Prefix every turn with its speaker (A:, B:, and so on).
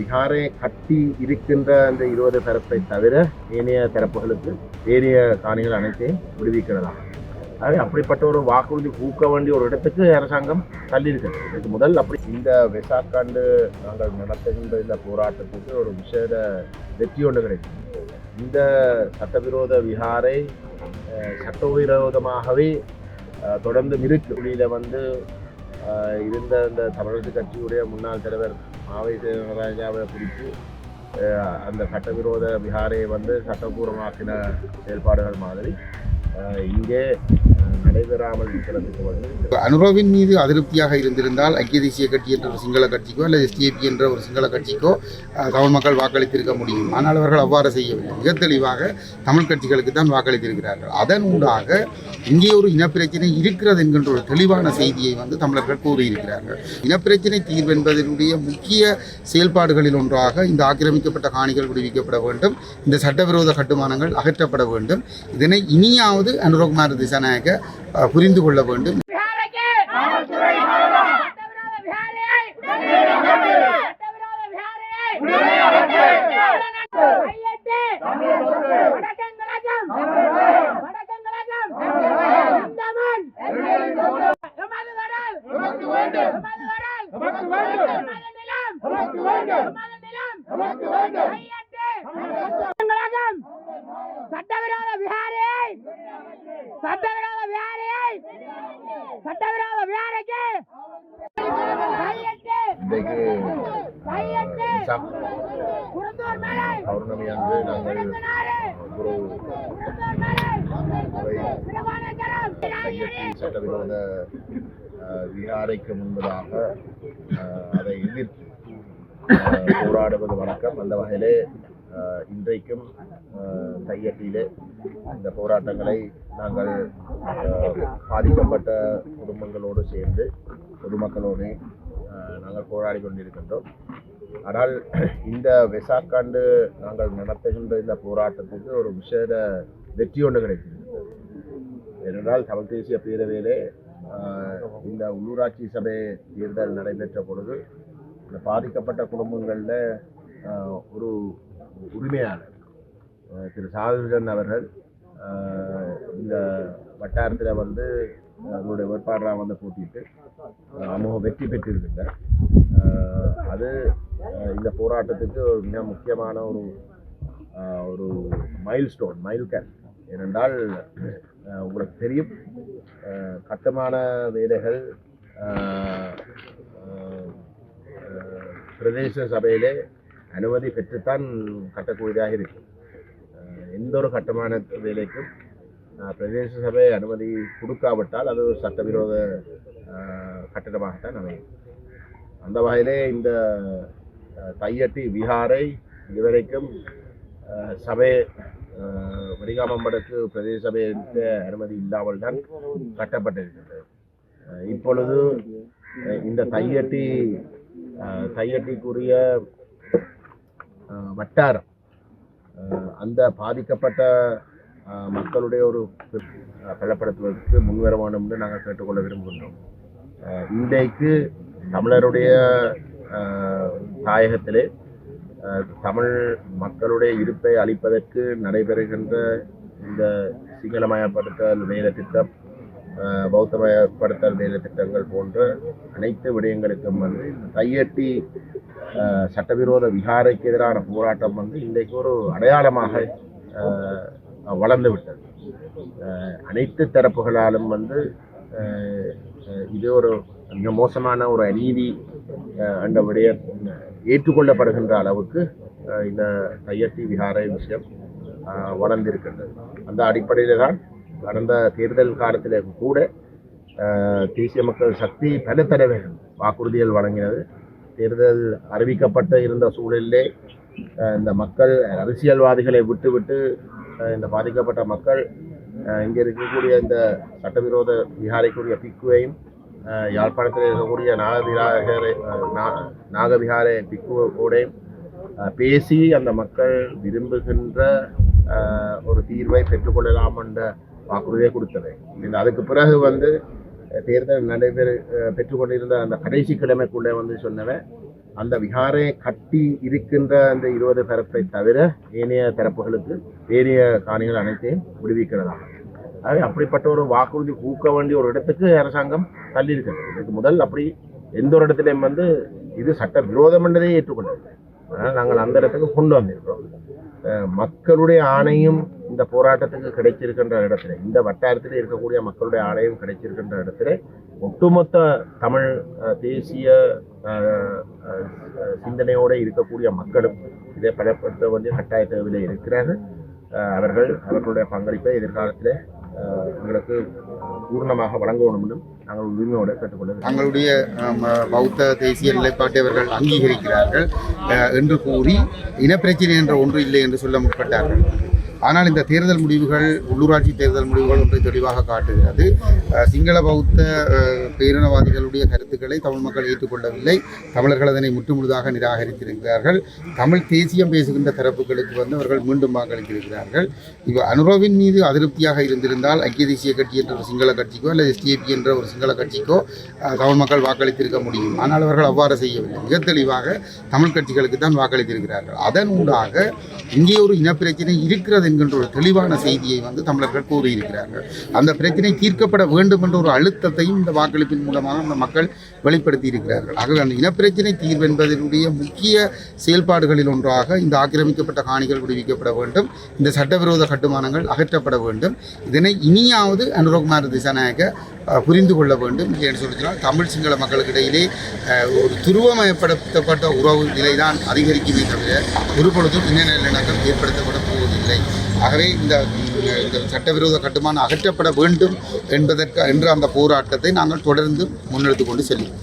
A: விகாரை கட்டி இருக்கின்ற அந்த இருபது தரப்பை தவிர ஏனைய தரப்புகளுக்கு ஏனைய காணிகள் அனைத்தையும் விடுவிக்கிறதா? ஆகவே அப்படிப்பட்ட ஒரு வாக்குறுதி ஊக்க வேண்டிய ஒரு இடத்துக்கு அரசாங்கம் தள்ளி இருக்கிறது இதுக்கு முதல் அப்படி இந்த வெசாக்காண்டு நாங்கள் நடத்துகின்ற இந்த போராட்டத்துக்கு ஒரு விசேட வெற்றி ஒன்று கிடைக்கும். இந்த சட்டவிரோத விகாரை சட்டவிரோதமாகவே தொடர்ந்து இருக்கு வந்து இருந்த இந்த தமிழரசு கட்சியுடைய முன்னாள் தலைவர் மாவை ராஜாவை பிடித்து அந்த சட்டவிரோத விகாரை வந்து சட்டபூர்வமாக்கின செயல்பாடுகள் மாதிரி. இங்கே நடைபெறாமல் இருக்கிறதுக்கு வந்து
B: மீது அதிருப்தியாக இருந்திருந்தால் ஐக்கிய தேசிய கட்சி என்ற ஒரு சிங்கள கட்சிக்கோ அல்லது எஸ்டிஏபி என்ற ஒரு சிங்கள கட்சிக்கோ தமிழ் மக்கள் வாக்களித்திருக்க முடியும். ஆனால் அவர்கள் அவ்வாறு செய்யவில்லை. மிக தெளிவாக தமிழ் கட்சிகளுக்கு தான் வாக்களித்திருக்கிறார்கள். அதன் ஊடாக இங்கே ஒரு இனப்பிரச்சனை இருக்கிறது என்கின்ற ஒரு தெளிவான செய்தியை வந்து தமிழர்கள் கூறியிருக்கிறார்கள். இனப்பிரச்சனை தீர்வென்பதனுடைய முக்கிய செயல்பாடுகளில் ஒன்றாக இந்த ஆக்கிரமிக்கப்பட்ட காணிகள் விடுவிக்கப்பட வேண்டும். இந்த சட்டவிரோத கட்டுமானங்கள் அகற்றப்பட வேண்டும். இதனை இனியாவது அனுரகுமார் திசாநாயக்க புரிந்து கொள்ள வேண்டும்.
C: சட்டவிரோத விஹாரையை! சட்டவிரோத சட்டவிரோத மேலே
A: பௌர்ணமி அன்று நாங்கள் ஒரு சட்டவிரோத விகாரைக்கு முன்பதாக அதை எதிர்த்து போராடுவது வழக்கம். அந்த வகையிலே இன்றைக்கும் அஹ், இந்த போராட்டங்களை நாங்கள் பாதிக்கப்பட்ட குடும்பங்களோடு சேர்ந்து பொதுமக்களோடு நாங்கள் போராடி கொண்டிருக்கின்றோம். ஆனால் இந்த வெசாக்காண்டு நாங்கள் நடத்துகின்ற இந்த போராட்டத்துக்கு ஒரு விசேட வெற்றி ஒன்று கிடைத்திருக்கிறது. ஏனென்றால் தமிழ் தேசிய பேரவையிலே இந்த உள்ளூராட்சி சபை தேர்தல் நடைபெற்ற பொழுது இந்த பாதிக்கப்பட்ட குடும்பங்களில் ஒரு உரிமையாளர். திரு சாதுஜன் அவர்கள் இந்த வட்டாரத்தில் வந்து அவருடைய வேட்பாளராக வந்து போட்டிட்டு ஆஹ், அமோக வெற்றி பெற்றிருக்கின்றார். அது இந்த போராட்டத்துக்கு ஒரு மிக முக்கியமான ஒரு ஒரு மைல் ஸ்டோன் மைல் கேன் ஏனென்றால் உங்களுக்கு தெரியும் கட்டுமான வேலைகள் பிரதேச சபையிலே அனுமதி பெற்றுத்தான் கட்டக்கூடியதாக இருக்கும். எந்த ஒரு கட்டுமான வேலைக்கும் பிரதேச சபை அனுமதி கொடுக்காவிட்டால் அது ஒரு சட்டவிரோத கட்டிடமாகத்தான் அமையும். அந்த வகையிலே இந்த தையட்டி விஹாரை இதுவரைக்கும் சபை வடிகாமம்படக்கு பிரதேச சபை அனுமதி இல்லாமல் தான் கட்டப்பட்டிருக்கிறது இப்பொழுது இந்த தையட்டி தையட்டிக்குரிய வட்டாரம். அந்த பாதிக்கப்பட்ட மக்களுடைய ஒரு பலப்படுத்துவதற்கு முன்வர வேண்டும் என்று நாங்கள் கேட்டுக்கொள்ள விரும்புகின்றோம். இன்றைக்கு தமிழருடைய தாயகத்திலே தமிழ் மக்களுடைய இருப்பை அளிப்பதற்கு நடைபெறுகின்ற இந்த சிங்களமயப்படுத்தல் வேலை திட்டம் பௌத்தமயப்படுத்தல் வேலை திட்டங்கள் போன்ற அனைத்து விடயங்களுக்கும் வந்து கையெட்டி சட்டவிரோத விகாரைக்கு எதிரான போராட்டம் வந்து இன்றைக்கு ஒரு அடையாளமாக அஹ், வளர்ந்து விட்டது. அனைத்து தரப்புகளாலும் வந்து இது ஒரு மிக மோசமான ஒரு அநீதி அஹ், என்ற விடயம் ஏற்றுக்கொள்ளப்படுகின்ற அளவுக்கு இந்த கையட்டி விகாரை விஷயம் அஹ், வளர்ந்திருக்கின்றது. அந்த அடிப்படையில் தான் கடந்த தேர்தல் காலத்தில் கூட தேசிய மக்கள் சக்தி பல தடவை வாக்குறுதிகள் வழங்கினது. தேர்தல் அறிவிக்கப்பட்ட இருந்த சூழலிலே இந்த மக்கள் அரசியல்வாதிகளை விட்டுவிட்டு இந்த பாதிக்கப்பட்ட மக்கள் இங்கே இருக்கக்கூடிய இந்த சட்டவிரோத விகாரைக்குரிய பிக்குவையும் யாழ்ப்பாணத்தில் இருக்கக்கூடிய நாகவிகாரை நாகவிகாரை பிக்குவோடையும் பேசி அந்த மக்கள் விரும்புகின்ற ஒரு தீர்வை பெற்றுக்கொள்ளலாம் என்ற வாக்குறுதியை கொடுத்தது. அதுக்கு பிறகு வந்து தேர்தல் நடைபெற பெற்றுக்கொண்டிருந்த அந்த கடைசி கிழமைக்குள்ளே வந்து சொன்னவன் அந்த விகாரை கட்டி இருக்கின்ற அந்த இருபது தரப்பை தவிர ஏனைய தரப்புகளுக்கு ஏனைய காணிகள் அனைத்தையும் விடுவிக்கிறதாக ஆகவே அப்படிப்பட்ட ஒரு வாக்குறுதி ஊக்க வேண்டிய ஒரு இடத்துக்கு அரசாங்கம் தள்ளி இருக்கிறது. இதுக்கு முதல் அப்படி எந்த ஒரு இடத்துலையும் வந்து இது சட்ட விரோதம் என்றதே ஏற்றுக்கொண்டது. அதனால் நாங்கள் அந்த இடத்துக்கு கொண்டு வந்திருக்கிறோம். மக்களுடைய ஆணையும் இந்த போராட்டத்துக்கு கிடைச்சிருக்கின்ற இடத்துல இந்த வட்டாரத்தில் இருக்கக்கூடிய மக்களுடைய ஆணையம் கிடைச்சிருக்கின்ற இடத்துல ஒட்டுமொத்த தமிழ் தேசிய சிந்தனையோடு இருக்கக்கூடிய மக்களும் இதை பலப்படுத்த வேண்டிய கட்டாய தேவையில் இருக்கிறார்கள் அவர்கள் அவர்களுடைய பங்களிப்பை எதிர்காலத்தில் எங்களுக்கு பூர்ணமாக வழங்க என்றும் நாங்கள் உரிமையோடு கேட்டுக்கொள்ள
B: தங்களுடைய பௌத்த தேசிய நிலைப்பாட்டை அவர்கள் அங்கீகரிக்கிறார்கள். அஹ், என்று கூறி இனப்பிரச்சனை என்ற ஒன்று இல்லை என்று சொல்ல முற்பட்டார்கள். ஆனால் இந்த தேர்தல் முடிவுகள் உள்ளூராட்சி தேர்தல் முடிவுகள் ஒன்றை தெளிவாக காட்டுகிறது. சிங்கள பௌத்த பேரினவாதிகளுடைய கருத்துக்களை தமிழ் மக்கள் ஏற்றுக்கொள்ளவில்லை. தமிழர்கள் அதனை முற்றுமுழுதாக நிராகரித்திருக்கிறார்கள். தமிழ் தேசியம் பேசுகின்ற தரப்புகளுக்கு வந்து அவர்கள் மீண்டும் வாக்களித்திருக்கிறார்கள். இவ அனுரோவின் மீது அதிருப்தியாக இருந்திருந்தால் ஐக்கிய தேசிய கட்சி என்ற ஒரு சிங்கள கட்சிக்கோ அல்லது எஸ்டிஏபி என்ற ஒரு சிங்கள கட்சிக்கோ தமிழ் மக்கள் வாக்களித்திருக்க முடியும். ஆனால் அவர்கள் அவ்வாறு செய்யவில்லை. மிக தெளிவாக தமிழ் கட்சிகளுக்கு தான் வாக்களித்திருக்கிறார்கள். அதன் ஊடாக இங்கே ஒரு இனப்பிரச்சனை இருக்கிறது என்கின்ற ஒரு தெளிவான செய்தியை வந்து தமிழர்கள் கூறியிருக்கிறார்கள். அந்த பிரச்சனை தீர்க்கப்பட வேண்டும் என்ற ஒரு அழுத்தத்தையும் இந்த வாக்களிப்பின் மூலமாக அந்த மக்கள் வெளிப்படுத்தி இருக்கிறார்கள் ஆகவே அந்த இனப்பிரச்சனை தீர்வு என்பதனுடைய முக்கிய செயல்பாடுகளில் ஒன்றாக இந்த ஆக்கிரமிக்கப்பட்ட காணிகள் விடுவிக்கப்பட வேண்டும். இந்த சட்டவிரோத கட்டுமானங்கள் அகற்றப்பட வேண்டும். இதனை இனியாவது அனுரகுமார் திசாநாயக புரிந்து கொள்ள வேண்டும் என்று சொல்லினால் தமிழ் சிங்கள மக்களுக்கிடையிலே ஒரு துருவமயப்படுத்தப்பட்ட உறவு நிலைதான் அதிகரிக்குமே தவிர ஒரு பொழுதும் இன நல்லிணக்கம் ஏற்படுத்தப்பட போவதில்லை. ஆகவே இந்த இந்த சட்டவிரோத கட்டுமானம் அகற்றப்பட வேண்டும் என்பதற்கு என்ற அந்த போராட்டத்தை நாங்கள் தொடர்ந்து முன்னெடுத்து கொண்டு செல்வோம்